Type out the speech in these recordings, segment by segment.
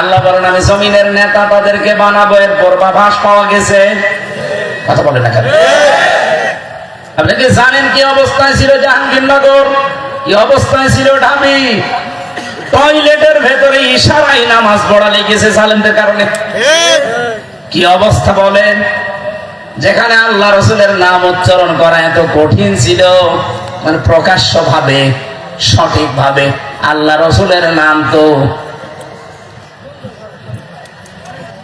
আল্লাহ বলেন, আমি জমিনের নেতা তাদেরকে বানাবো এর পূর্বাভাস পাওয়া গেছে। কথা বলে না আপনি কি জানেন কি অবস্থায় ছিল জাহাঙ্গীরনগর কি অবস্থায় ছিল ঢাবি? টয়লেটের ভেতরে ইশারাই নামাজ পড়া লেগেছে জালেমদের কারণে। কি অবস্থা বলেন? যেখানে আল্লাহ রসুলের নাম উচ্চারণ করা এত কঠিন ছিল মানে প্রকাশ্য ভাবে সঠিক ভাবে আল্লাহ রসুলের নাম তো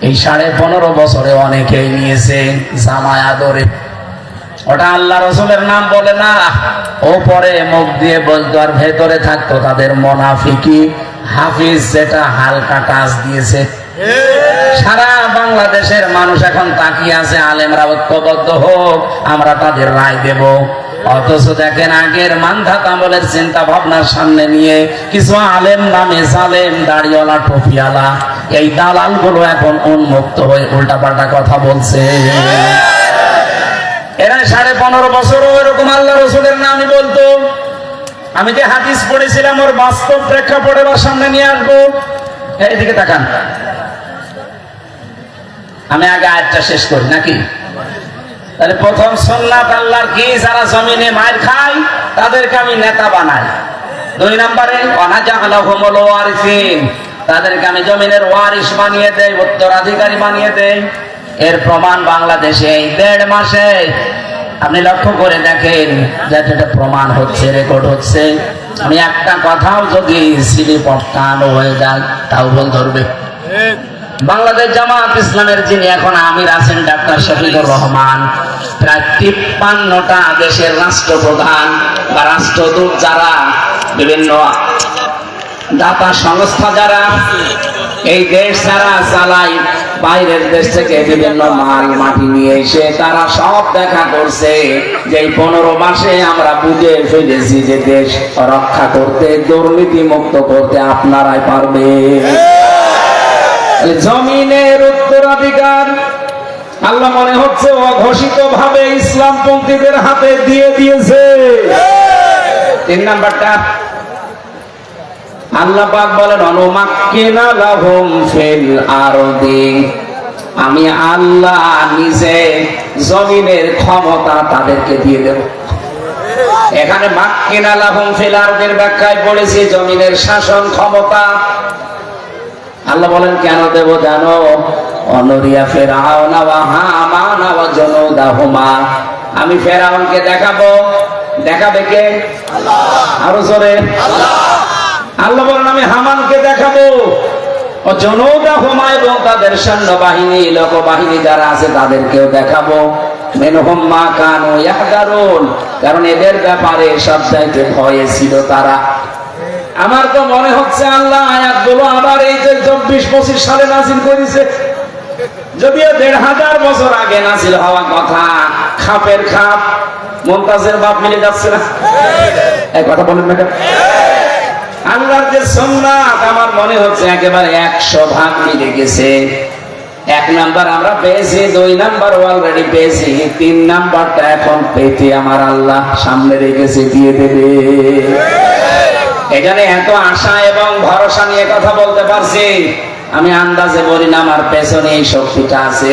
এই সাড়ে পনেরো বছরে অনেকেই নিয়েছে জামায় আদরে ওটা আল্লাহ রসুলের নাম বলে না। ও পরে মুখ দিয়ে বলতো, আর ভেতরে থাকতো তাদের মোনাফিকি হাফিজ যেটা হালকা টাচ দিয়েছে। সারা বাংলাদেশের মানুষ এখন তাকিয়ে আছে, আলেমরা ঐক্যবদ্ধ হোক, আমরা তাদের রায় দেব। অথচ দেখেন আগের মান্ধাত আমলের চিন্তা ভাবনার সামনে নিয়ে কিছু আলেম নামে সালেম দাড়িওয়ালা টুপিওয়ালা, এই দালালগুলো এখন উন্মুক্ত হয়ে উল্টাপাল্টা কথা বলছে। এরা সাড়ে পনেরো বছরও এরকম আল্লাহ রসুলের নামই বলতো। আমি যে হাদিস পড়েছিলাম, ওর বাস্তব প্রেক্ষাপটে বা সামনে নিয়ে আসব। এদিকে তাকান। আমি আগে আয়টা শেষ করি, নাকি? তাহলে প্রথম আল্লাহর কি? যারা জমিনে মায়ের খায় তাদেরকে আমি নেতা বানাই। দুই নম্বরে ওয়ারিসিন। তাদেরকে আমি জমিনের ওয়ারিস বানিয়ে দেই উত্তরাধিকারী বানিয়ে দেই। এর প্রমাণ বাংলাদেশে এই দেড় মাসে। আপনি লক্ষ্য করে দেখেন যাতে এটা প্রমাণ হচ্ছে রেকর্ড হচ্ছে। আমি একটা কথাও যদি সিলি পটকানো হয়ে যায় তাও বল ধরবে। বাংলাদেশ জামাত ইসলামের যিনি এখন আমির আছেন ডাক্তার শফিকুর রহমান প্রায় তিপ্পান্নটা দেশের রাষ্ট্রপ্রধান বা রাষ্ট্রদূত যারা বিভিন্ন দাতা সংস্থা যারা এই দেশ যারা চালায় বাইরের দেশ থেকে বিভিন্ন মাল মাটি নিয়ে এসে তারা সব দেখা করছে যে এই পনেরো মাসে আমরা বুঝে ফেলেছি যে দেশ রক্ষা করতে দুর্নীতি মুক্ত করতে আপনারাই পারবে জমিনের উত্তরাধিকার আল্লাহ মনে হচ্ছে অঘোষিত ভাবে ইসলামপন্থীদের হাতে দিয়ে দিয়েছে। তিন নাম্বারটা, আল্লাহ পাক বলেন, অনুমাক্কিনা লাহুম ফিল আরদি। আমি আল্লাহ নিজে জমিনের ক্ষমতা তাদেরকে দিয়ে দেব। এখানে মাক্কিনা লাহুম ফিল আরদির ব্যাখ্যায় পড়েছি জমিনের শাসন ক্ষমতা। আল্লাহ বলেন, কেন দেব জানো? অনরিয়া ফেরাউনা ওয়া হামানা ওয়া জনুদাহুমা। আমি ফেরাউনকে দেখাবো। দেখাবে কে? আরও জোরে। আল্লাহ। বলেন আমি হামানকে দেখাবো। ও এবং তাদের যারা আছে তাদেরকেও দেখাবো। মেনহুম মা কানু ইয়াহদারুন। কারণ এদের ব্যাপারে সব চাইতে ভয়ে ছিল তারা। আমার তো মনে হচ্ছে আল্লাহ আয়াতগুলো আবার এই যে চব্বিশ পঁচিশ সালে নাসিল করেছে। যদিও দেড় হাজার বছর আগে নাসিল হওয়া কথা খাপের খাপ মমতাজের বাপ মিলে যাচ্ছে না? এই কথা বলেন না আল্লাহর যে সোমনাথ আমার মনে হচ্ছে একেবারে একশো ভাগ মিলে গেছে। এক নাম্বার আমরা পেয়েছি দুই নাম্বার অলরেডি পেয়েছি তিন নাম্বারটা এখন পেতে আমার আল্লাহ সামনে রেখেছে দিয়ে দেবে। এখানে এত আশা এবং ভরসা নিয়ে কথা বলতে পারছি। আমি আন্দাজে বলি না আমার পেছনে এই শক্তিটা আছে।